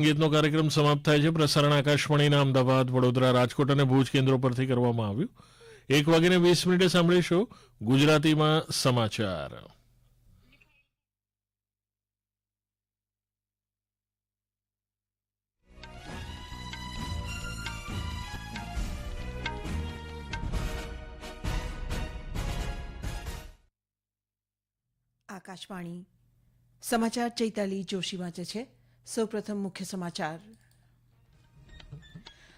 સંગીતનો કાર્યક્રમ સમાપ્ત થાય છે. પ્રસારણ આકાશવાણીના અમદાવાદ, વડોદરા, રાજકોટ અને ભુજ કેન્દ્રો પરથી કરવામાં આવ્યું. એક વાગીને વીસ મિનિટે સાંભળીશું ગુજરાતીમાં સમાચાર. આકાશવાણી સમાચાર ચૈતાલી જોશી વાંચે છે. સૌપ્રથમ મુખ્ય સમાચાર.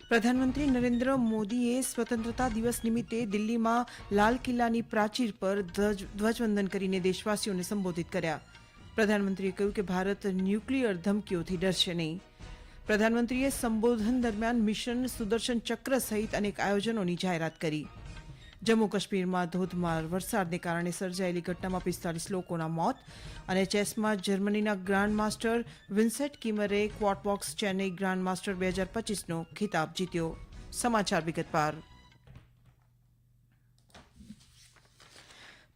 પ્રધાનમંત્રી નરેન્દ્ર મોદીએ સ્વતંત્રતા દિવસ નિમિત્તે દિલ્હીમાં લાલ કિલ્લાની પ્રાચીર પર ધ્વજ- ધ્વજવંદન કરીને દેશવાસીઓને સંબોધિત કર્યા. પ્રધાનમંત્રીએ કહ્યું કે ભારત ન્યુક્લિયર ધમકીઓથી ડરશે નહીં. પ્રધાનમંત્રીએ સંબોધન દરમિયાન મિશન સુદર્શન ચક્ર સહિત અનેક આયોજનોની જાહેરાત કરી. જમ્મુ કાશ્મીરમાં ધોધમાર વરસાદને કારણે સર્જાયેલી ઘટનામાં પિસ્તાલીસ લોકોના મોત અને ચેસમાં જર્મનીના ગ્રાન્ડ માસ્ટર વિન્સેટ કિમરે ક્વોટબોક્સ ચેન્નઈ ગ્રાન્ડ માસ્ટર બે હજાર પચીસનો ખિતાબ જીત્યો. સમાચાર વિગતવાર.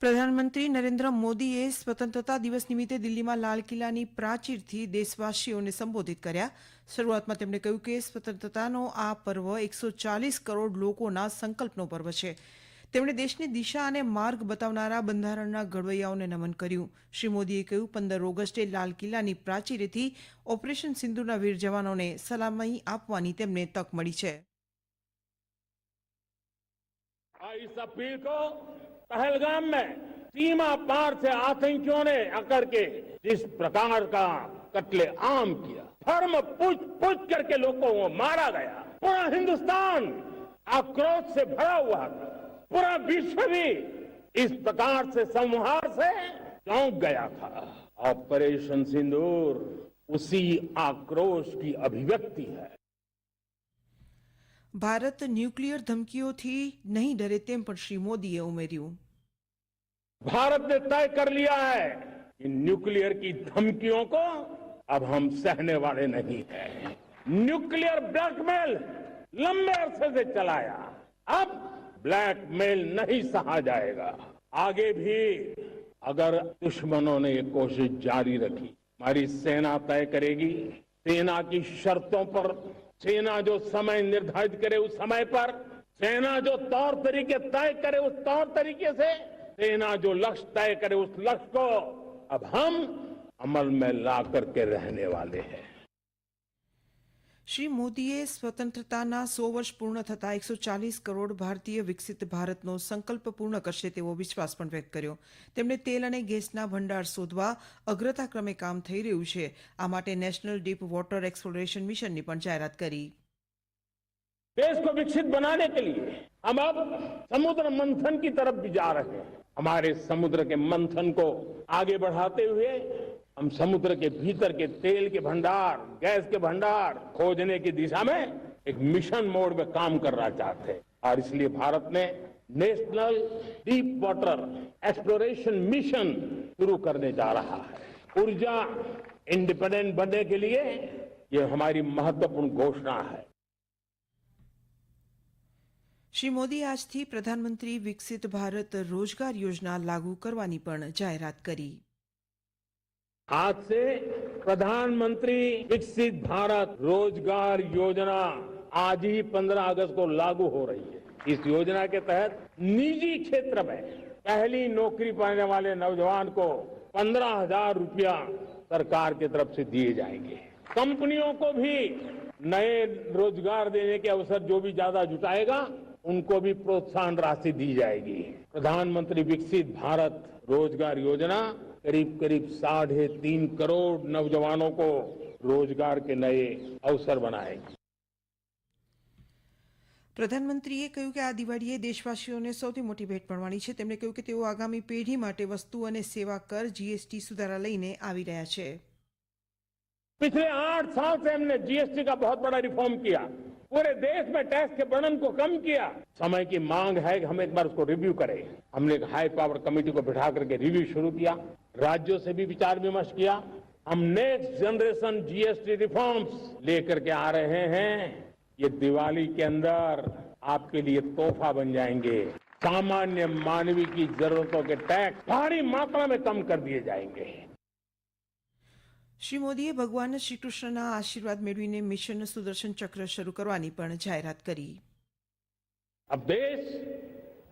પ્રધાનમંત્રી નરેન્દ્ર મોદીએ સ્વતંત્રતા દિવસ નિમિત્તે દિલ્હીમાં લાલ કિલ્લાની પ્રાચીરથી દેશવાસીઓને સંબોધિત કર્યા. શરૂઆતમાં તેમણે કહ્યું કે સ્વતંત્રતાનો આ પર્વ એકસો ચાલીસ કરોડ લોકોના સંકલ્પનો પર્વ છે. તેમણે દેશની દિશા અને માર્ગ બતાવનારા બંધારણના ઘડવૈયાઓને નમન કર્યું શ્રી મોદીએ કહ્યું પંદર ઓગસ્ટે લાલ કિલ્લાની પ્રાચીરેથી ઓપરેશન સિંધુના વીર જવાનોને સલામી આપવાની તેમને તક મળી છે और इस अपील को पहलगाम में सीमा पार से आतंकियों ने आकर के जिस प्रकार का कत्ले आम किया धर्म पूछ पूछ करके लोगों को मारा गया पूरा हिंदुस्तान आक्रोश से भरा हुआ था पूरा विश्व भी इस प्रकार से संहार से चौंक गया था ऑपरेशन सिंदूर उसी आक्रोश की अभिव्यक्ति है ભારત ન્યુક્લિયર ધમકીઓથી નહીં ડરે તેમ પણ શ્રી મોદીએ ઉમેર્યું भारत ने तय कर लिया है कि न्यूक्लियर की धमकियों को अब हम सहने वाले नहीं हैं न्यूक्लियर ब्लैकमेल लंबे अरसे से चलाया अब ब्लैकमेल नहीं सहा जाएगा। आगे भी अगर दुश्मनों ने ये कोशिश जारी रखी, हमारी सेना तय करेगी, सेना की शर्तों पर, सेना जो समय निर्धारित करे उस समय पर, सेना जो तौर तरीके तय करे उस तौर तरीके से, सेना जो लक्ष्य तय करे उस लक्ष्य को, अब हम अमल में ला करके रहने वाले हैं। શ્રી મોદીએ સ્વતંત્રતાના સો વર્ષ પૂર્ણ થતા એકસો ચાલીસ કરોડ ભારતીય વિકસિત ભારતનો સંકલ્પ પૂર્ણ કરશે તેવો વિશ્વાસ પણ વ્યક્ત કર્યો તેમણે તેલ અને ગેસના ભંડાર શોધવા અગ્રતાક્રમે કામ થઈ રહ્યું છે આ માટે નેશનલ ડીપ વોટર એક્સપ્લોરેશન મિશનની પણ જાહેરાત કરી देश को विकसित बनाने के लिए हम अब समुद्र मंथन की तरफ भी जा रहे हैं हमारे समुद्र के मंथन को आगे बढ़ाते हुए हम समुद्र के भीतर के तेल के भंडार गैस के भंडार खोजने की दिशा में एक मिशन मोड में काम करना चाहते हैं और इसलिए भारत ने national deep water exploration mission शुरू करने जा रहा है ऊर्जा इंडिपेंडेंट बनने के लिए ये हमारी महत्वपूर्ण घोषणा है શ્રી મોદી આજથી પ્રધાનમંત્રી વિકસિત ભારત રોજગાર યોજના લાગુ કરવાની પણ જાહેરાત કરી आज से प्रधानमंत्री विकसित भारत रोज़गार योजना आज ही 15 अगस्त को लागू हो रही है। इस योजना के तहत निजी क्षेत्र में पहली नौकरी पाने वाले नौजवान को पंद्रह हज़ार रूपया सरकार की तरफ़ से दिए जाएँगे। कंपनियों को भी नए रोज़गार देने के अवसर जो भी ज़्यादा जुटाएगा, उनको भी प्रोत्साहन राशि दी जाएगी। प्रधानमंत्री विकसित भारत रोज़गार योजना करीब करीब साढ़े तीन करोड़ नौजवानों को रोजगार के नए अवसर बनाएगी પ્રધાનમંત્રીએ કહ્યું કે આ દિવાળીએ દેશવાસીઓને સૌથી મોટી ભેટ મળવાની છે તેમણે કહ્યું કે તેઓ આગામી પેઢી માટે વસ્તુ અને સેવા કર જીએસટી સુધારા લઈને આવી રહ્યા છે पिछले आठ साल से हमने जीएसटी का बहुत बड़ा रिफॉर्म किया पूरे देश में टैक्स के बर्डन को कम किया। समय की मांग है कि हम एक बार उसको रिव्यू करें। हमने एक हाई पावर कमेटी को बिठा करके रिव्यू शुरू किया। राज्यों से भी विचार विमर्श किया। हम नेक्स्ट जनरेशन जीएसटी रिफॉर्म्स लेकर के आ रहे हैं। ये दिवाली के अंदर आपके लिए तोहफा बन जाएँगे। सामान्य मानवीय की जरूरतों के टैक्स भारी मात्रा में कम कर दिए जाएँगे। શ્રી મોદીએ ભગવાન શ્રી કૃષ્ણના આશીર્વાદ મેળવીને મિશન સુદર્શન ચક્ર શરૂ કરવાની પણ જાહેરાત કરી अब देश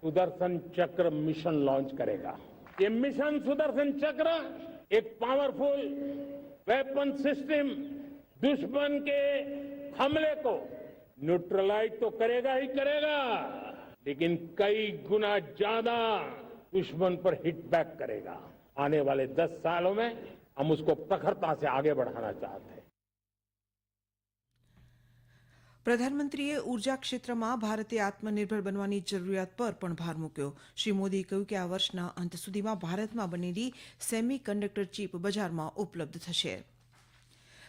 सुदर्शन चक्र मिशन लॉन्च करेगा ये मिशन सुदर्शन चक्र एक पावरफुल वेपन सिस्टम दुश्मन के हमले को न्यूट्रलाइज तो करेगा ही करेगा लेकिन कई गुना ज्यादा दुश्मन पर हिट बैक करेगा आने वाले दस सालों में हम उसको प्रखरता से आगे बढ़ाना चाहते हैं પ્રધાનમંત્રીએ ઉર્જા ક્ષેત્રમાં ભારતે આત્મનિર્ભર બનવાની જરૂરિયાત પર પણ ભાર મૂક્યો શ્રી મોદીએ કહ્યું કે આ વર્ષના અંત સુધીમાં ભારતમાં બનેલી સેમી કન્ડક્ટર ચીપ બજારમાં ઉપલબ્ધ થશે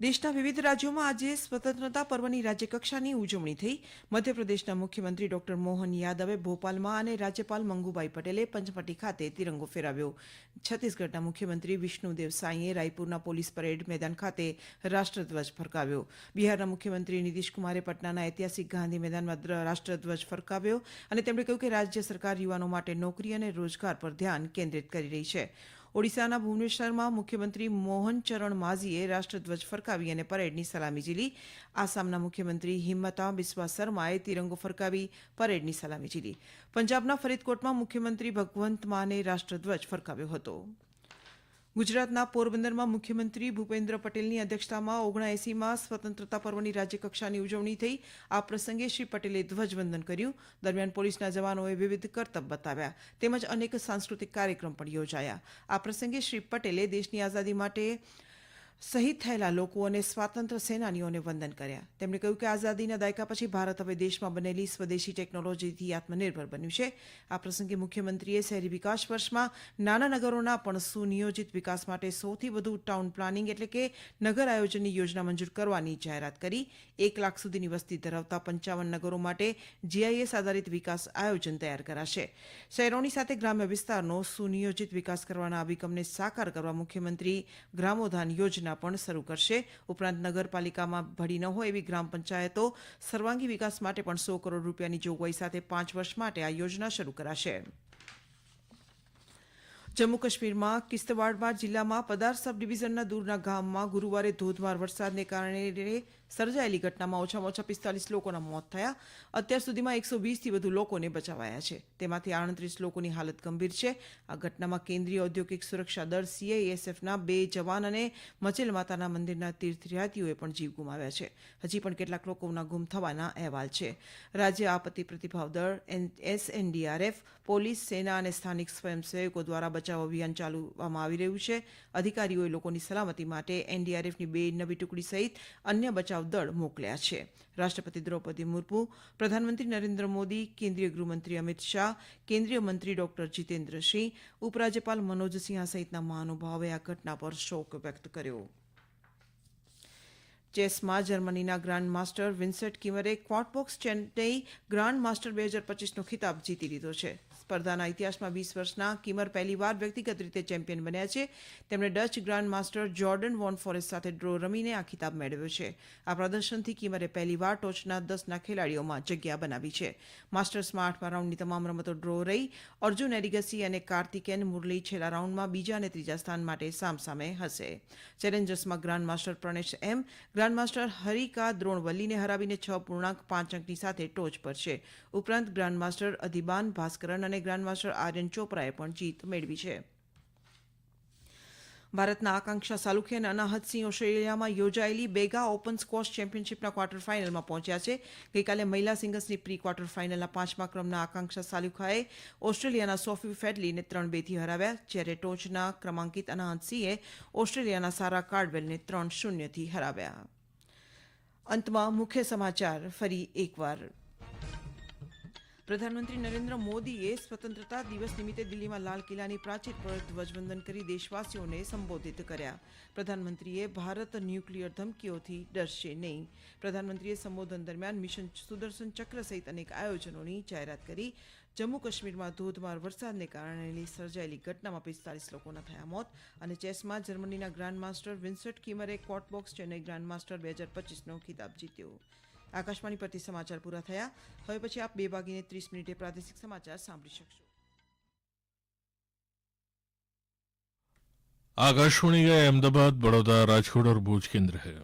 દેશના વિવિધ રાજ્યોમાં આજે સ્વતંત્રતા પર્વની રાજ્યકક્ષાની ઉજવણી થઈ. મધ્યપ્રદેશના મુખ્યમંત્રી ડોક્ટર મોહન યાદવે ભોપાલમાં અને રાજ્યપાલ મંગુભાઈ પટેલે પંચમટી ખાતે તિરંગો ફેરાવ્યો. છત્તીસગઢના મુખ્યમંત્રી વિષ્ણુદેવ સાંઈએ રાયપુરના પોલીસ પરેડ મેદાન ખાતે રાષ્ટ્રધ્વજ ફરકાવ્યો. બિહારના મુખ્યમંત્રી નીતિશકુમારે પટનાના ઐતિહાસિક ગાંધી મેદાનમાં રાષ્ટ્રધ્વજ ફરકાવ્યો અને તેમણે કહ્યું કે રાજ્ય સરકાર યુવાનો માટે નોકરી અને રોજગાર પર ધ્યાન કેન્દ્રિત કરી રહી છે. ઓડિશાના ભુવનેશ્વરમાં મુખ્યમંત્રી મોહન ચરણ માઝીએ રાષ્ટ્રધ્વજ ફરકાવી અને પરેડની સલામી ઝીલી. આસામના મુખ્યમંત્રી હિંમતા બિસ્વા શર્માએ તિરંગો ફરકાવી, પરેડની સલામી ઝીલી. પંજાબના ફરીદકોટમાં મુખ્યમંત્રી ભગવંત માને રાષ્ટ્રધ્વજ ફરકાવ્યો હતો. ગુજરાતના પોરબંદરમાં મુખ્યમંત્રી ભૂપેન્દ્ર પટેલની અધ્યક્ષતામાં ઓગણએસીમાં સ્વતંત્રતા પર્વની રાજ્યકક્ષાની ઉજવણી થઈ. આ પ્રસંગે શ્રી પટેલે ધ્વજવંદન કર્યું. દરમિયાન પોલીસના જવાનોએ વિવિધ કરતબ બતાવ્યા તેમજ અનેક સાંસ્કૃતિક કાર્યક્રમ પણ યોજાયા. આ પ્રસંગે શ્રી પટેલે દેશની આઝાદી માટે શહીદ થયેલા લોકો અને સ્વાતંત્ર્ય સેનાનીઓને વંદન કર્યા. તેમણે કહ્યું કે આઝાદીના દાયકા પછી ભારત હવે દેશમાં બનેલી સ્વદેશી ટેકનોલોજીથી આત્મનિર્ભર બન્યું છે. આ પ્રસંગે મુખ્યમંત્રીએ શહેરી વિકાસ વર્ષમાં નાના નગરોના પણ સુનિયોજિત વિકાસ માટે સૌથી વધુ ટાઉન પ્લાનિંગ એટલે કે નગર આયોજનની યોજના મંજૂર કરવાની જાહેરાત કરી. એક લાખ સુધીની વસ્તી ધરાવતા પંચાવન નગરો માટે જીઆઈએસ આધારિત વિકાસ આયોજન તૈયાર કરાશે. શહેરોની સાથે ગ્રામ્ય વિસ્તારનો સુનિયોજિત વિકાસ કરવાના અભિગમને સાકાર કરવા મુખ્યમંત્રી ગ્રામોધાન યોજના પણ શરૂ કરશે. ઉપરાંત નગરપાલિકામાં ભળી ન હોય એવી ગ્રામ પંચાયતો સર્વાંગી વિકાસ માટે પણ સો કરોડ રૂપિયાની જોગવાઈ સાથે પાંચ વર્ષ માટે આ યોજના શરૂ કરાશે. જમ્મુ કાશ્મીરમાં કિસ્તવાડમાં જિલ્લામાં પદાર સબ ડિવિઝનના દૂરના ગામમાં ગુરુવારે ધોધમાર વરસાદને કારણે સર્જાયેલી ઘટનામાં ઓછામાં ઓછા પિસ્તાલીસ લોકોના મોત થયા. અત્યાર સુધીમાં એકસો વીસથી વધુ લોકોને બચાવાયા છે. તેમાંથી આડત્રીસ લોકોની હાલત ગંભીર છે. આ ઘટનામાં કેન્દ્રીય ઔદ્યોગિક સુરક્ષા દળ સીઆઈએસએફના બે જવાન અને મચેલ માતાના મંદિરના તીર્થયાત્રીઓએ પણ જીવ ગુમાવ્યા છે. હજી પણ કેટલાક લોકોના ગુમ થવાના અહેવાલ છે. રાજ્ય આપત્તિ પ્રતિભાવ દળ એસએનડીઆરએફ પોલીસ, સેના અને સ્થાનિક સ્વયંસેવકો દ્વારા બચાવ અભિયાન ચાલવામાં આવી રહ્યું છે. અધિકારીઓએ લોકોની સલામતી માટે એનડીઆરએફની બે નવી ટુકડી સહિત અન્ય બચાવ દળ મોકલ્યા છે. રાષ્ટ્રપતિ દ્રૌપદી મુર્મુ, પ્રધાનમંત્રી નરેન્દ્ર મોદી, કેન્દ્રીય ગૃહમંત્રી અમિત શાહ, કેન્દ્રીય મંત્રી ડોક્ટર જીતેન્દ્ર સિંહ, ઉપરાજ્યપાલ મનોજ સિંહા સહિતના મહાનુભાવોએ આ ઘટના પર શોક વ્યક્ત કર્યો. ચેસમાં જર્મનીના ગ્રાન્ડ માસ્ટર વિન્સેટ કિમરે ક્વાર્ટબોક્સ ચેન્નઈ ગ્રાન્ડ માસ્ટર બે હજાર પચીસનો ખિતાબ જીતી લીધો છે. સ્પર્ધાના ઇતિહાસમાં વીસ વર્ષના કિમર પહેલીવાર વ્યક્તિગત રીતે ચેમ્પિયન બન્યા છે. તેમણે Dutch grand master Jorden van Foreest સાથે ડ્રો રમીને આ ખિતાબ મેળવ્યો છે. આ પ્રદર્શનથી કિમરે પહેલીવાર ટોચના દસના ખેલાડીઓમાં જગ્યા બનાવી છે. માસ્ટર્સમાં આઠમા રાઉન્ડની તમામ રમતો ડ્રો રહી. અર્જુન એરિગસી અને કાર્તિકેન મુરલી છેલ્લા રાઉન્ડમાં બીજા અને ત્રીજા સ્થાન માટે સામસામે હશે. ચેલેન્જર્સમાં grand master Pranesh M. Grand master Harika દ્રોણવલ્લીને હરાવીને છ પૂર્ણાંક પાંચ અંકની સાથે ટોચ પર છે. ઉપરાંત ગ્રાન્ડ માસ્ટર અધિબાન ભાસ્કરન અને ગ્રાન્ડ માસ્ટર આર્યન ચોપરાએ પણ જીત મેળવી છે. ભારતના આકાંક્ષા સાલુખે અને અનાહતસિંહ ઓસ્ટ્રેલિયામાં યોજાયેલી બેગા ઓપન સ્કોશ ચેમ્પિયનશિપના ક્વાર્ટર ફાઇનલમાં પહોંચ્યા છે. ગઈકાલે મહિલા સિંગલ્સની પ્રી ક્વાર્ટર ફાઇનલના પાંચમા ક્રમના આકાંક્ષા સાલુખાએ ઓસ્ટ્રેલિયાના સોફી ફેડલીને ત્રણ બેથી હરાવ્યા, જ્યારે ટોચના ક્રમાંકિત અનાહતસિંહે ઓસ્ટ્રેલિયાના સારા કાર્ડવેલને ત્રણ શૂન્યથી હરાવ્યા. અંતમાં મુખ્ય સમાચાર ફરી એકવાર. પ્રધાનમંત્રી નરેન્દ્ર મોદીએ સ્વતંત્રતા દિવસ નિમિત્તે દિલ્હીમાં લાલ કિલ્લાની પ્રાચીર પર ધ્વજવંદન કરી દેશવાસીઓને સંબોધિત કર્યા. પ્રધાનમંત્રીએ ભારત ન્યુક્લિયર ધમકીઓથી ડરશે નહીં. પ્રધાનમંત્રીએ સંબોધન દરમિયાન મિશન સુદર્શન ચક્ર સહિત અનેક આયોજનોની જાહેરાત કરી. જમ્મુ કાશ્મીરમાં ધોધમાર વરસાદને કારણે સર્જાયેલી ઘટનામાં પિસ્તાલીસ લોકોના થયા મોત અને ચેસમાં જર્મનીના ગ્રાન્ડ માસ્ટર વિન્સેન્ટ કિમરે ક્વોટબોક્સ બોક્સ ચેન્નઈ ગ્રાન્ડ માસ્ટર બે હજાર પચીસનો ખિતાબ જીત્યો. આકાશવાણી પરથી સમાચાર પૂરા થયા હવે પછી આપ બે વાગીને ત્રીસ મિનિટે પ્રાદેશિક સમાચાર સાંભળી શકશો आकाशवाणी का अहमदाबाद बड़ौदा राजकोट और भूज केंद्र है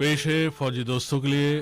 पेश है फौजी दोस्तों के लिए